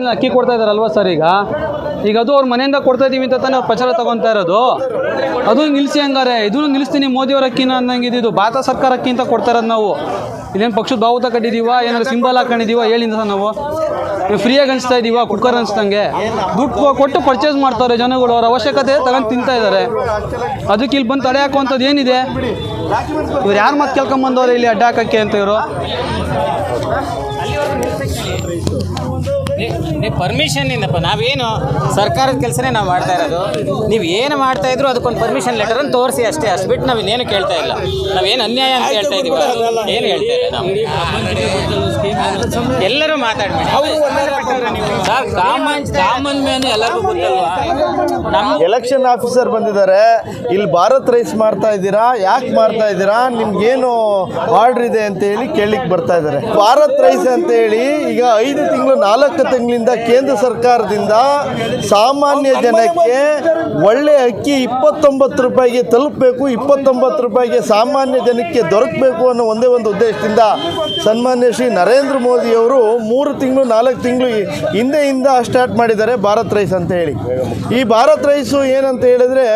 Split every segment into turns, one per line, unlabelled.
ರೇಟಿಂದ ಅಕ್ಕಿ ಕೊಡ್ತಾ ಇದಾರಲ್ವಾ ಸರ್ ಈಗ? ಈಗ ಅದು ಅವ್ರ ಮನೆಯಿಂದ ಕೊಡ್ತಾ ಇದೀವಿ ಅಂತ ತಾನೇ ಪ್ರಚಾರ ತಗೊಂತಾ ಇರೋದು. ಅದು ನಿಲ್ಲಿಸಿ ಹಂಗಾರೆ. ಇದನ್ನು ನಿಲ್ಲಿಸ್ತೀನಿ ಮೋದಿಯವ್ರ ಅಕ್ಕಿನ ಅನ್ನಂಗೆ ಇದು. ಭಾರತ ಸರ್ಕಾರ ಅಕ್ಕಿ ಅಂತ ಕೊಡ್ತಾ ಇರೋದು ನಾವು. ಇಲ್ಲೇನು ಪಕ್ಷದ ಬಾವುತ ಕಟ್ಟಿದೀವ? ಏನಾದ್ರು ಸಿಂಬಲ್ ಹಾಕೊಂಡಿದೀವ? ಹೇಳಿಂದ ಸರ್ ನಾವು. ಫ್ರೀಯಾಗಿ ಅನಿಸ್ತಾ ಇದೀವ? ಕುಕ್ಕರ್ ಅನಿಸ್ದಂಗೆ. ದುಡ್ಡು ಕೊಟ್ಟು ಪರ್ಚೇಸ್ ಮಾಡ್ತಾರೆ ಜನಗಳು. ಅವ್ರ ಅವಶ್ಯಕತೆ ತಗೊಂಡು ತಿಂತಾ ಇದ್ದಾರೆ ಅದಕ್ಕೆ ಇಲ್ಲಿ ಬಂದು ತಡೆ ಹಾಕುವಂಥದ್ದು ಏನಿದೆ? ಇವ್ರು ಯಾರು ಮತ್ತೆ ಕೇಳ್ಕೊಂಬಂದವ್ರೆ ಇಲ್ಲಿ ಅಡ್ಡ ಹಾಕಕ್ಕೆ ಅಂತ ಇವರು?
ನೀವು ಪರ್ಮಿಷನ್ ಇಂದಪ್ಪ ನಾವೇನು ಸರ್ಕಾರದ ಕೆಲಸನೇ ನಾವು ಮಾಡ್ತಾ ಇರೋದು. ನೀವು ಏನು ಮಾಡ್ತಾ ಇದ್ರು ಅದಕ್ಕೊಂದು ಪರ್ಮಿಷನ್ ಲೆಟರ್ ಅನ್ನು ತೋರಿಸಿ ಅಷ್ಟೇ, ಅಷ್ಟು ಬಿಟ್ಟು ನಾವು ಇನ್ನೇನು ಕೇಳ್ತಾ ಇಲ್ಲ. ನಾವೇನು ಅನ್ಯಾಯ ಅಂತ ಹೇಳ್ತಾ ಇದೀವಿ, ಏನು ಹೇಳ್ತಾ ಇಲ್ಲ ನಾವು? ಎಲ್ಲರೂ ಮಾತಾಡ್ಬೇಡಿ.
ಎಲೆಕ್ಷನ್ ಆಫೀಸರ್ ಬಂದಿದ್ದಾರೆ. ಇಲ್ಲಿ ಭಾರತ್ ರೈಸ್ ಮಾಡ್ತಾ ಇದ್ದೀರಾ? ಯಾಕೆ ಮಾಡ್ತಾ ಇದ್ದೀರಾ? ನಿಮ್ಗೇನು ಆರ್ಡರ್ ಇದೆ ಅಂತ ಹೇಳಿ ಕೇಳಲಿಕ್ಕೆ ಬರ್ತಾ ಇದ್ದಾರೆ. ಭಾರತ್ ರೈಸ್ ಅಂತ ಹೇಳಿ ಈಗ ಐದು ತಿಂಗಳು ನಾಲ್ಕು ತಿಂಗಳಿಂದ ಕೇಂದ್ರ ಸರ್ಕಾರದಿಂದ ಸಾಮಾನ್ಯ ಜನಕ್ಕೆ ಒಳ್ಳೆ ಅಕ್ಕಿ ಇಪ್ಪತ್ತೊಂಬತ್ತು ರೂಪಾಯಿಗೆ ತಲುಪಬೇಕು, ಇಪ್ಪತ್ತೊಂಬತ್ತು ರೂಪಾಯಿಗೆ ಸಾಮಾನ್ಯ ಜನಕ್ಕೆ ದೊರಕಬೇಕು ಅನ್ನೋ ಒಂದೇ ಒಂದು ಉದ್ದೇಶದಿಂದ ಸನ್ಮಾನ್ಯ ಶ್ರೀ ನರೇಂದ್ರ ಮೋದಿಯವರು ಮೂರು ತಿಂಗಳು, ನಾಲ್ಕು ತಿಂಗಳು ಹಿಂದೆಯಿಂದ ಸ್ಟಾರ್ಟ್ ಮಾಡಿದ್ದಾರೆ ಭಾರತ್ ರೈಸ್ ಅಂತ ಹೇಳಿ. ಈ ಭಾರತ್ ರೈಸು ಏನಂತ ಹೇಳಿದ್ರೆ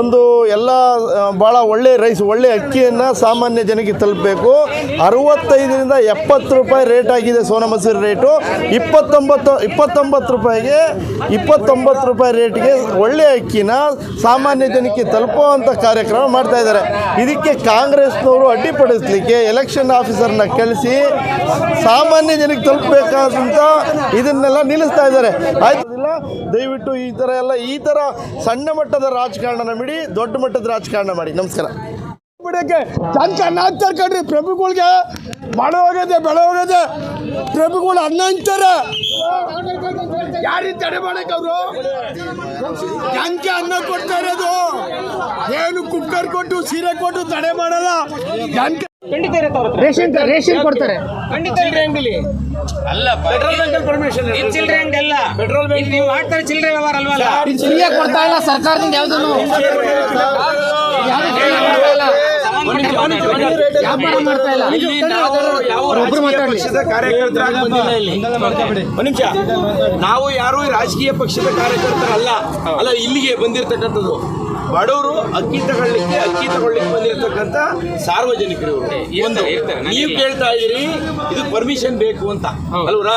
ಒಂದು ಎಲ್ಲ ಭಾಳ ಒಳ್ಳೆ ರೈಸ್, ಒಳ್ಳೆ ಅಕ್ಕಿಯನ್ನು ಸಾಮಾನ್ಯ ಜನಕ್ಕೆ ತಲುಪಬೇಕು. ಅರವತ್ತೈದರಿಂದ ಎಪ್ಪತ್ತು ರೂಪಾಯಿ ರೇಟ್ ಆಗಿದೆ ಸೋನಾ ಮಸೂರಿ ರೇಟು. ಇಪ್ಪತ್ತೊಂಬತ್ತು ಇಪ್ಪತ್ತೊಂಬತ್ತು ರೂಪಾಯಿಗೆ ಇಪ್ಪತ್ತೊಂಬತ್ತು ರೂಪಾಯಿ ರೇಟ್ಗೆ ಒಳ್ಳೆ ಅಕ್ಕಿನ ಸಾಮಾನ್ಯ ಜನಕ್ಕೆ ತಲುಪುವಂಥ ಕಾರ್ಯಕ್ರಮ ಮಾಡ್ತಾ ಇದ್ದಾರೆ. ಇದಕ್ಕೆ ಕಾಂಗ್ರೆಸ್ನವರು ಅಡ್ಡಿಪಡಿಸಲಿಕ್ಕೆ ಎಲೆಕ್ಷನ್ ಆಫೀಸರ್ನ ಕಳಿಸಿ ಸಾಮಾನ್ಯ ಜನಕ್ಕೆ ತಲುಪಬೇಕಾದಂಥ ಇದನ್ನೆಲ್ಲ ನಿಲ್ಲಿಸ್ತಾ ಇದ್ದಾರೆ. ಆಯ್ತದಿಲ್ಲ ದಯವಿಟ್ಟು ಈ ಥರ ಎಲ್ಲ ಈ ಥರ ಸಣ್ಣ ಮಟ್ಟದ ರಾಜಕಾರಣನ ಬಿಡಿ ದೊಡ್ಡ ಮಟ್ಟದ ರಾಜಕಾರಣ ಮಾಡಿ. ನಮಸ್ಕಾರ.
ಬಿಡಕ್ಕೆ ಜನಕ ಚೆನ್ನಾಗಿ ಕಣ್ರಿ. ಪ್ರಭುಗಳಿಗೆ ಬಡ ಹೋಗದೆ ಬೆಳ ಹೋಗದೆ. ಪ್ರಭುಗಳು ಅನ್ನ ಅಂತಾರೆ ಯಾರಿಗೆ ತಡೆ ಮಾಡಕ್ಕೆ ಅವರು? ಜನಕ್ಕೆ ಅನ್ನ ಕೊಡ್ತಾ ಇರೋದು. ಏನು ಕುಕ್ಕರ್ ಕೊಟ್ಟು ಸೀರೆ ಕೊಟ್ಟು ತಡೆ ಮಾಡಲ್ಲ. ಜನಕ್ಕೆ ರೇಷನ್ ರೇಷನ್ ಕೊಡ್ತಾರೆ.
ಅಲ್ಲ ಇದು ಚಿಲ್ಲರೆ ಅಂಗಡಿ ಅಲ್ಲ ಇದು ನೀವು ಮಾಡ್ತಾರೆ ಚಿಲ್ಲರೆ ವ್ಯವಹಾರ ಅಲ್ವಾ
ಫ್ರೀಯಾಗಿ ಕೊಡ್ತಾ ಇಲ್ಲ ಸರ್ಕಾರದಿಂದ ಯಾವುದನ್ನು. ವ್ಯಾಪಾರ ಮಾಡ್ತಾ ಇಲ್ಲ. ಒಬ್ರು ಮಾತಾಡ್ಲಿ.
ಒಂದು ನಿಮಿಷ. ನಾವು ಯಾರು ರಾಜಕೀಯ ಪಕ್ಷದ ಕಾರ್ಯಕರ್ತರ ಅಲ್ಲ ಅಲ್ಲ ಇಲ್ಲಿಗೆ ಬಂದಿರತಕ್ಕಂಥದ್ದು. ಬಡವರು ಅಕ್ಕಿ ತಗೊಳ್ಳಿಕ್ಕೆ ಅಕ್ಕಿ ತಗೊಳ್ಳಿಕ್ಕೆ ಬಂದಿರತಕ್ಕಂಥ ಸಾರ್ವಜನಿಕರು ಒಂದು ನೀವು ಕೇಳ್ತಾ ಇದ್ದೀರಿ ಇದು ಪರ್ಮಿಷನ್ ಬೇಕು ಅಂತ. ಅಲ್ವರಾ?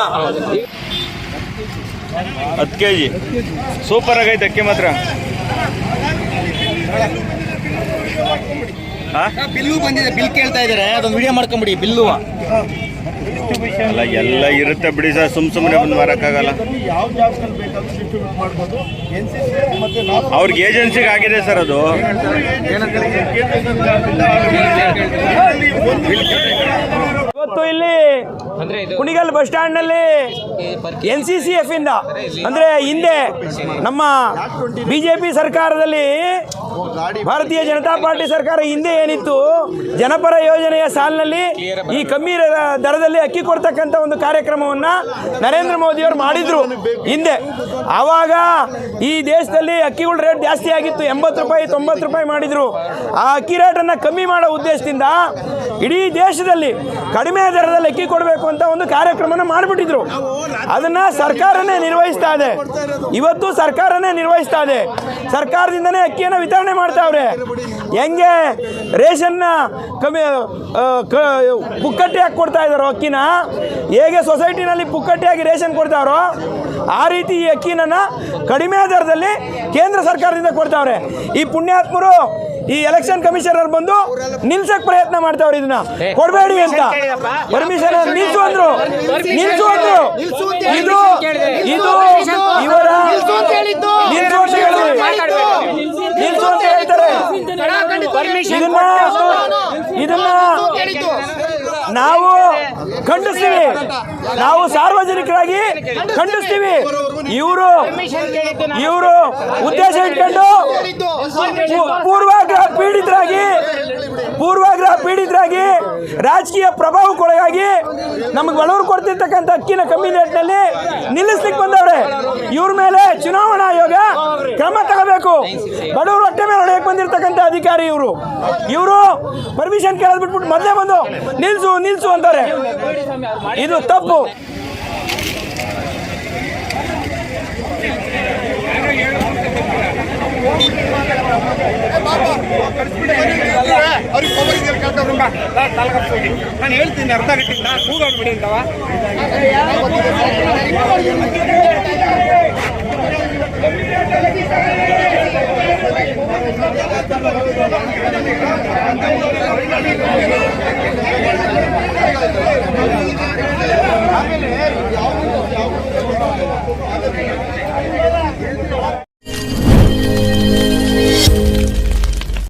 ಹತ್ತು ಕೆ ಜಿ ಸೂಪರ್ ಆಗೈತೆ ಅಕ್ಕಿ ಮಾತ್ರ.
ಬಿಲ್ಲು ಬಂದಿದೆ ಬಿಲ್ ಕೇಳ್ತಾ ಇದಾರೆ ಅದೊಂದು ವಿಡಿಯೋ ಮಾಡ್ಕೊಂಬಿಡಿ ಬಿಲ್ಲು
ಅಲ್ಲ ಎಲ್ಲ ಇರುತ್ತೆ ಬಿಡಿ ಸರ್ ಸುಮ್ ಸುಮ್ಮನೆ ಬಂದು ಮಾರಕ್ಕಾಗಲ್ಲ ಅವ್ರಿಗೆ ಏಜೆನ್ಸಿಗೆ ಆಗಿದೆ ಸರ್ ಅದು
ಇವತ್ತು ಇಲ್ಲಿ ಕುಣಿಗಲ್ ಬಸ್ ಸ್ಟ್ಯಾಂಡ್ನಲ್ಲಿ ಎನ್ ಸಿ ಸಿ ಎಫ್ ಇಂದ ಅಂದ್ರೆ ಹಿಂದೆ ನಮ್ಮ ಬಿಜೆಪಿ ಸರ್ಕಾರದಲ್ಲಿ ಭಾರತೀಯ ಜನತಾ ಪಾರ್ಟಿ ಸರ್ಕಾರ ಹಿಂದೆ ಏನಿತ್ತು ಜನಪರ ಯೋಜನೆಯ ಸಾಲಿನಲ್ಲಿ ಈ ಕಮ್ಮಿ ದರದಲ್ಲಿ ಅಕ್ಕಿ ಕೊಡ್ತಕ್ಕಂಥ ಒಂದು ಕಾರ್ಯಕ್ರಮವನ್ನು ನರೇಂದ್ರ ಮೋದಿಯವರು ಮಾಡಿದ್ರು ಹಿಂದೆ. ಆವಾಗ ಈ ದೇಶದಲ್ಲಿ ಅಕ್ಕಿಗಳ ರೇಟ್ ಜಾಸ್ತಿ ಆಗಿತ್ತು ಎಂಬತ್ತು ರೂಪಾಯಿ ತೊಂಬತ್ತು ರೂಪಾಯಿ ಮಾಡಿದ್ರು. ಆ ಅಕ್ಕಿ ರೇಟನ್ನು ಕಮ್ಮಿ ಮಾಡೋ ಉದ್ದೇಶದಿಂದ ಇಡೀ ದೇಶದಲ್ಲಿ ಕಡಿಮೆ ದರದಲ್ಲಿ ಅಕ್ಕಿ ಕೊಡಬೇಕು ಅಂತ ಒಂದು ಕಾರ್ಯಕ್ರಮನ ಮಾಡಿಬಿಟ್ಟಿದ್ರು. ಅದನ್ನ ಸರ್ಕಾರನೇ ನಿರ್ವಹಿಸ್ತಾ ಇದೆ. ಇವತ್ತು ಸರ್ಕಾರನೇ ನಿರ್ವಹಿಸ್ತಾ ಇದೆ. ಸರ್ಕಾರದಿಂದನೇ ಅಕ್ಕಿಯನ್ನು ವಿತರಣೆ ಮಾಡ್ತಾವ್ರೆ. ಹೆಂಗೆ ರೇಷನ್ನ ಕಮ್ಮಿ ಪುಕ್ಕಟ್ಟೆಯಾಗಿ ಕೊಡ್ತಾ ಇದ್ದಾರೋ ಅಕ್ಕಿನ? ಹೇಗೆ ಸೊಸೈಟಿನಲ್ಲಿ ಪುಕ್ಕಟ್ಟಿಯಾಗಿ ರೇಷನ್ ಕೊಡ್ತಾವ್ರೋ, ಆ ರೀತಿ ಈ ಅಕ್ಕಿನ ಕಡಿಮೆ ದರದಲ್ಲಿ ಕೇಂದ್ರ ಸರ್ಕಾರದಿಂದ ಕೊಡ್ತಾವ್ರೆ. ಈ ಪುಣ್ಯಾತ್ಮರು ಈ ಎಲೆಕ್ಷನ್ ಕಮಿಷನರ್ ಬಂದು ನಿಲ್ಸಕ್ ಪ್ರಯತ್ನ ಮಾಡ್ತಾವ್ರಿ ಇದನ್ನ. ಕೊಡಬೇಡಿ ಅಂತ. ಪರ್ಮಿಷನ್ ನಿಲ್ಸು ಅಂದ್ರು. ನಿಲ್ಸು ಅಂದ್ರು. ಇದು ಇದು ಇವರ ನಿಲ್ಸು ಅಂತ ನಿಲ್ಸು ಅಂತ ಹೇಳ್ತಾರೆ. ಇದನ್ನ ಇದನ್ನ ನಾವು ಖಂಡಿಸ್ತೀವಿ. ನಾವು ಸಾರ್ವಜನಿಕರಾಗಿ ಖಂಡಿಸ್ತೀವಿ. ಇವರು ಇವರು ಉದ್ದೇಶ ಇಟ್ಕೊಂಡು ಪೂರ್ವಾಗ್ರಹ ಪೀಡಿತರಾಗಿ ಪೂರ್ವಾಗ್ರಹ ಪೀಡಿತರಾಗಿ ರಾಜಕೀಯ ಪ್ರಭಾವಕ್ಕೊಳಗಾಗಿ ನಮಗೆ ಬಡವರು ಕೊಡ್ತಿರ್ತಕ್ಕಂಥ ಅಕ್ಕಿನ ಕಮ್ಮಿ ರೇಟ್ನಲ್ಲಿ ನಿಲ್ಲಿಸ್ಲಿಕ್ಕೆ ಬಂದವ್ರೆ. ಇವ್ರ ಮೇಲೆ ಚುನಾವಣಾ ಆಯೋಗ ಕ್ರಮ ತಗೋಬೇಕು. ಬಡವರು ಹೊಟ್ಟೆ ಮೇಲೆ ಹೊಡೆಯಕ್ಕೆ ಬಂದಿರತಕ್ಕಂಥ ಅಧಿಕಾರಿ ಇವರು. ಇವರು ಪರ್ಮಿಷನ್ ಕೇಳಿದ್ಬಿಟ್ಬಿಟ್ಟು ಮೊದಲೇ ಬಂದು ನಿಲ್ಸು ನಿಲ್ಸು ಅಂತಾರೆ. ಇದು ತಪ್ಪು.
ಅವ್ರಿಗೆ ಪಬ್ಲಿಕ್ ಕೇಳ್ತಾ ತಾಲೂಕು ಹೋಗಿ ನಾನು ಹೇಳ್ತೀನಿ ಅರ್ಥ ಆಗಿಟ್ಟಿಲ್ಲ ನಾನು ಕೂದೋದು ಬಿಡಿ ಅಂತವ Thank you.